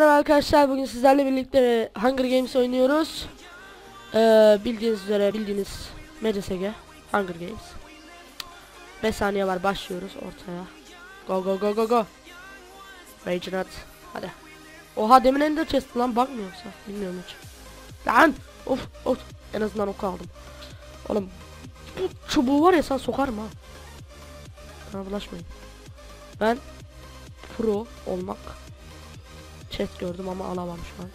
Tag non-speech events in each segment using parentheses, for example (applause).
Merhaba arkadaşlar bugün sizlerle birlikte Hunger Games oynuyoruz. Ee, bildiğiniz üzere bildiğiniz MCSG Hunger Games. 5 saniye var başlıyoruz ortaya. Go go go go go. Rage Nut. Hadi. Oha demin ender chest lan bakmıyor bilmiyorum hiç. Lan of of en azından oku aldım. Oğlum bu çubuğu var ya sen sokarım ha. Bana bulaşmayın. Ben pro olmak Chat gördüm ama alamam şu an.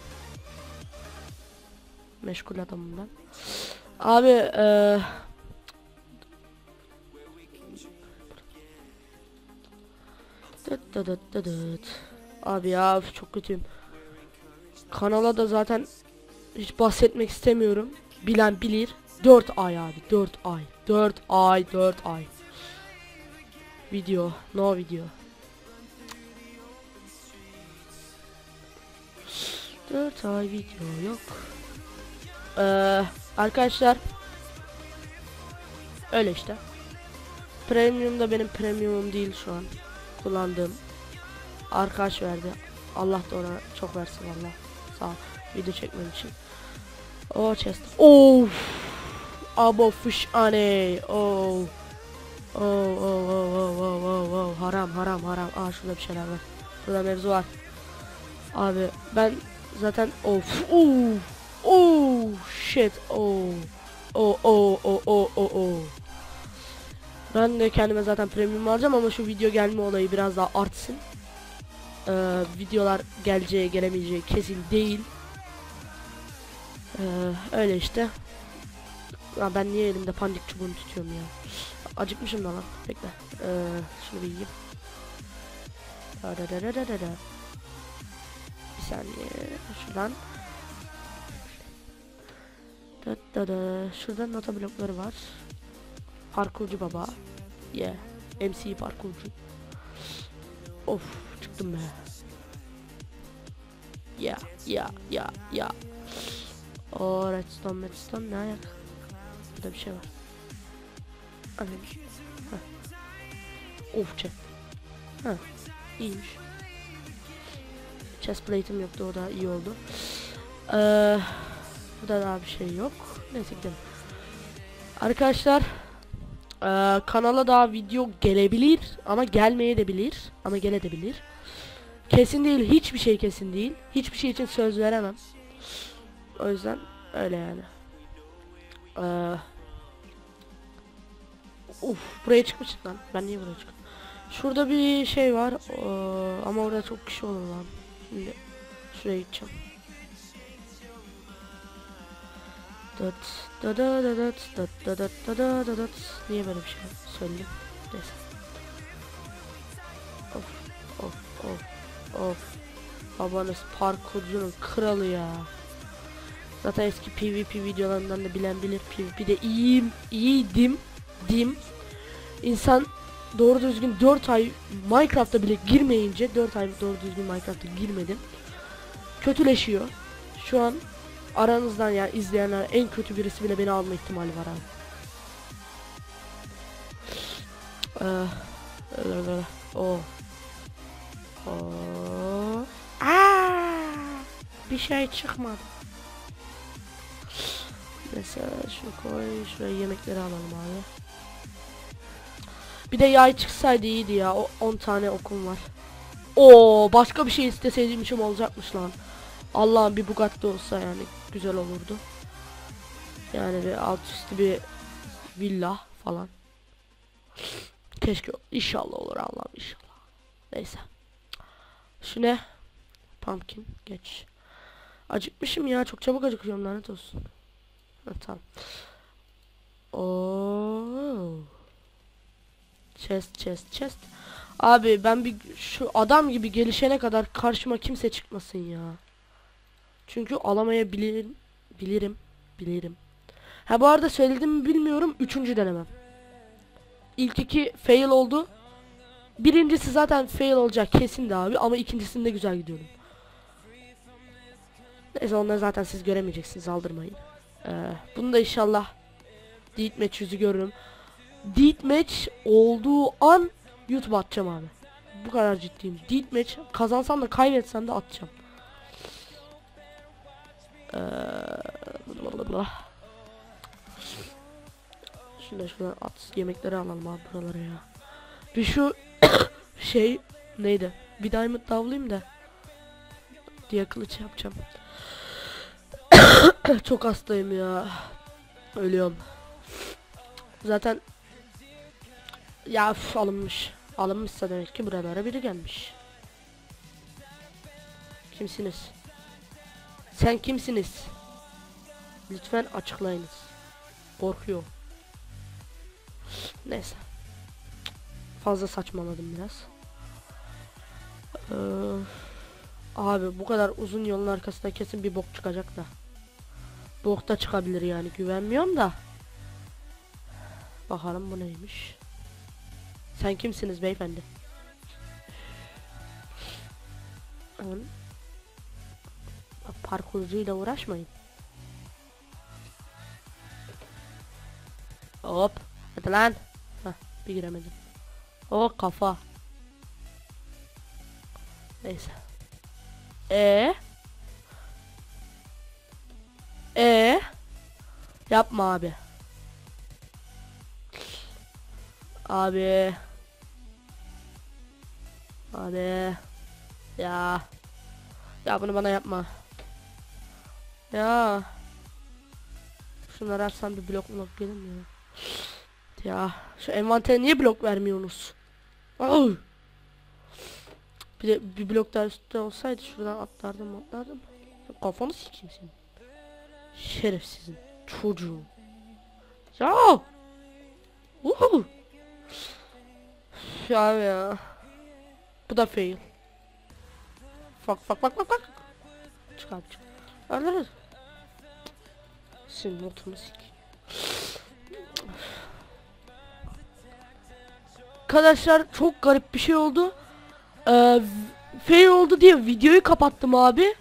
Meşgul adamım ben. Abi eee Dıt dıt dıt dıt. Abi ya çok kötüyüm. Kanala da zaten hiç bahsetmek istemiyorum. Bilen bilir. 4 ay abi 4 ay. 4 ay 4 ay. Video. No video. 4 ay video yok. Ee, arkadaşlar öyle işte. Premium da benim premiumum değil şu an. Kullandığım arkadaş verdi. Allah da ona çok versin Allah. Sağ ol. Video çekmem için. O chest. Of. Abo fish ane. Oh. Oh oh oh oh oh oh oh haram haram haram. Aa şurada bir şeyler var. Burada mevzu var. Abi ben zaten of of oh shit oh oh oh oh oh oh oh. Ben de kendime zaten premium alacağım ama şu video gelme olayı biraz daha artsın. Ee, videolar geleceği gelemeyeceği kesin değil. Ee, öyle işte. Ya ben niye elimde pandik çubuğunu tutuyorum ya? Acıkmışım da lan. Bekle. Ee, şunu bir yiyeyim. Da da da da da da saniye şuradan. Da da da. Şurada nota blokları var. Parkurcu baba. Yeah. MC parkurcu. Of çıktım be. Ya ya ya ya o redstone redstone. Ne ayak? Burada bir şey var. Heh. of çek ha iyiymiş chest plate'im yoktu o da iyi oldu. Ee, burada daha bir şey yok. Neyse gidelim. Arkadaşlar ee, kanala daha video gelebilir ama gelmeye de bilir ama gele de bilir kesin değil hiçbir şey kesin değil. Hiçbir şey için söz veremem. O yüzden öyle yani. Ee, Uf buraya çıkmıştık lan. Ben niye buraya çıktım? Şurada bir şey var ee, ama orada çok kişi olur lan Şimdi şuraya gideceğim. Dıt da da da dıt dıt da dıt da da da dıt Niye böyle bir şey söyledim? Neyse. Of of of of. Babanız parkurcunun kralı ya. Zaten eski PvP videolarından da bilen bilir PvP'de iyiyim, iyiydim, dim. İnsan doğru düzgün 4 ay Minecraft'a bile girmeyince 4 ay doğru düzgün Minecraft'a girmedim. Kötüleşiyor. Şu an aranızdan ya yani izleyenler en kötü birisi bile beni alma ihtimali var abi. Ee, o. O. Bir şey çıkmadı. Mesela şu koy, şuraya yemekleri alalım abi. Bir de yay çıksaydı iyiydi ya. O 10 tane okum var. Oo başka bir şey isteseydim işim olacakmış lan. Allah'ım bir Bugatti olsa yani güzel olurdu. Yani bir alt üstü bir villa falan. Keşke inşallah olur Allah'ım inşallah. Neyse. Şu ne? Pumpkin geç. Acıkmışım ya çok çabuk acıkıyorum lanet olsun. Ha, tamam. Oo. Chest chest chest. Abi ben bir şu adam gibi gelişene kadar karşıma kimse çıkmasın ya. Çünkü alamayabilirim. Bilirim. Bilirim. Ha bu arada söyledim mi bilmiyorum. Üçüncü denemem. İlk iki fail oldu. Birincisi zaten fail olacak kesin de abi ama ikincisinde güzel gidiyorum. Neyse onları zaten siz göremeyeceksiniz aldırmayın. Ee, bunu da inşallah Deathmatch yüzü görürüm. Deathmatch olduğu an YouTube atacağım abi. Bu kadar ciddiyim. Deathmatch kazansam da kaybetsem de atacağım. Ee, Şimdi şuradan at yemekleri alalım abi buralara ya. Bir şu (coughs) şey neydi? Bir diamond davlayayım da diye kılıç yapacağım. (coughs) Çok hastayım ya. Ölüyorum. Zaten ya üf, alınmış. Alınmışsa demek ki buralara biri gelmiş. Kimsiniz? Sen kimsiniz? Lütfen açıklayınız. Korkuyorum. Neyse. Fazla saçmaladım biraz. Ee, abi bu kadar uzun yolun arkasında kesin bir bok çıkacak da. Bok da çıkabilir yani güvenmiyorum da. Bakalım bu neymiş. Sen kimsiniz beyefendi? Aman. Parkurcuyla uğraşmayın. Hop. Hadi lan. Hah, bir giremedim. O kafa. Neyse. E E Yapma abi. Abi. Abi. Ya. Ya bunu bana yapma. Ya. Şunları açsam bir blok blok gelir mi ya? Şu envantere niye blok vermiyorsunuz? Au! Bir bir blok daha üstte olsaydı şuradan atlardım atlardım. Kafanı sikeyim senin. Şerefsizin çocuğum. Ya! Uhu! Ya ya. Bu da fail. Bak bak bak bak bak. Çık abi çık. Alırız. Senin notunu. Arkadaşlar çok garip bir şey oldu. Ee, fail oldu diye videoyu kapattım abi.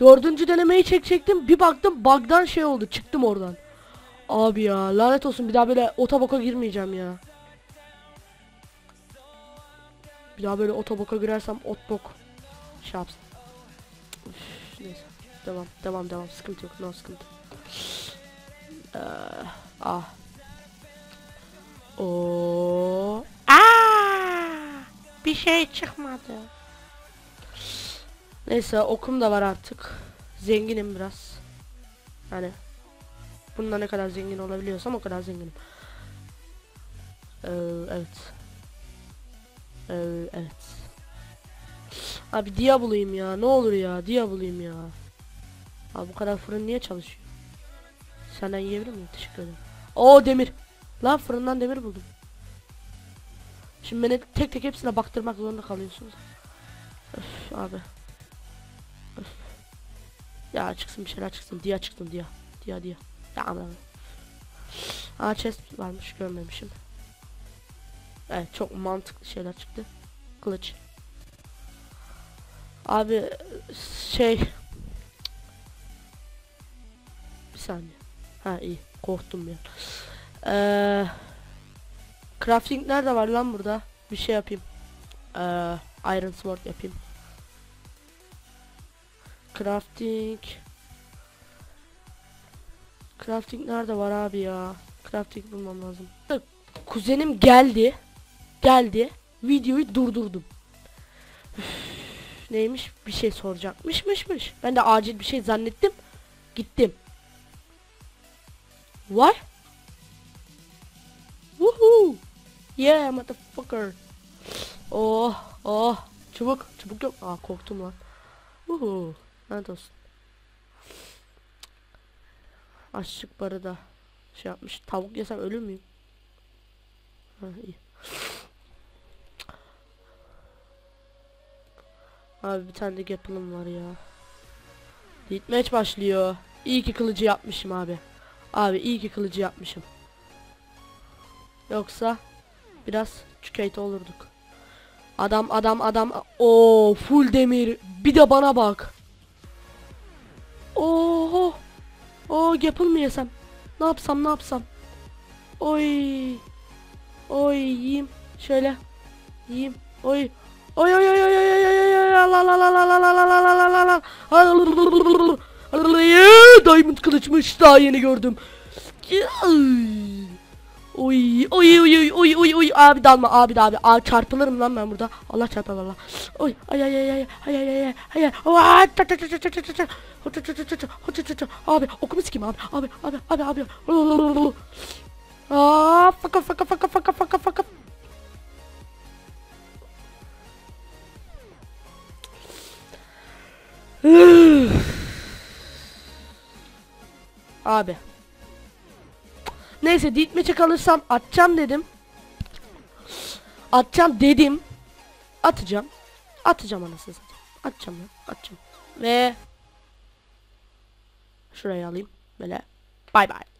Dördüncü denemeyi çekecektim. Bir baktım bug'dan şey oldu. Çıktım oradan. Abi ya lanet olsun bir daha böyle otoboka girmeyeceğim ya. Bir daha böyle otoboka girersem otbok şey yapsın. Üf, neyse. Devam devam devam sıkıntı yok no sıkıntı. Ee, ah. O. Aa! Bir şey çıkmadı. Neyse okum da var artık. Zenginim biraz. Yani bununla ne kadar zengin olabiliyorsam o kadar zenginim. Ee, evet. Ee, evet. Abi dia bulayım ya. Ne olur ya. Dia bulayım ya. Abi bu kadar fırın niye çalışıyor? Senden yiyebilir miyim? Teşekkür ederim. Oo demir. Lan fırından demir buldum. Şimdi beni tek tek hepsine baktırmak zorunda kalıyorsunuz. Öf abi. Öf. Ya çıksın bir şeyler çıksın. Dia çıksın dia. Dia dia. Ya aman. Aa chest varmış görmemişim. Evet çok mantıklı şeyler çıktı. Kılıç. Abi şey bir saniye. Ha iyi. Korktum ya. Ee, crafting nerede var lan burada? Bir şey yapayım. Ee, Iron Sword yapayım. Crafting. Crafting nerede var abi ya? Crafting bulmam lazım. Kuzenim geldi. Geldi. Videoyu durdurdum. Üf, neymiş? Bir şey soracakmışmışmış. Ben de acil bir şey zannettim. Gittim. What? Woohoo! Yeah, motherfucker. Oh, oh. Çubuk, çubuk yok. Aa korktum lan. Woohoo. Lanet olsun. Açlık barı da şey yapmış. Tavuk yesem ölür müyüm? Ha, iyi. Abi bir tane de gapılım var ya. Deathmatch başlıyor. İyi ki kılıcı yapmışım abi. Abi iyi ki kılıcı yapmışım. Yoksa biraz çükeyte olurduk. Adam adam adam o full demir. Bir de bana bak. Oho. O yesem? Ne yapsam ne yapsam? Oy. Oy yiyeyim. Şöyle. Yiyeyim. Oy. Oy oy oy oy oy oy Diamond kılıçmış daha yeni gördüm. Oy oy oy oy oy oy abi dalma abi de abi Aa, çarpılırım lan ben burada Allah çarpar valla oy ay ay ay ay ay ay ay ay abi okumu sikeyim abi abi abi abi abi Aa faka faka faka faka faka faka (sighs) Abi Neyse ditmeçe kalırsam atacağım dedim. Atacağım dedim. Atacağım. Atacağım anasını satayım. Atacağım ya. Atacağım. Ve şurayı alayım. Böyle. Bay bay.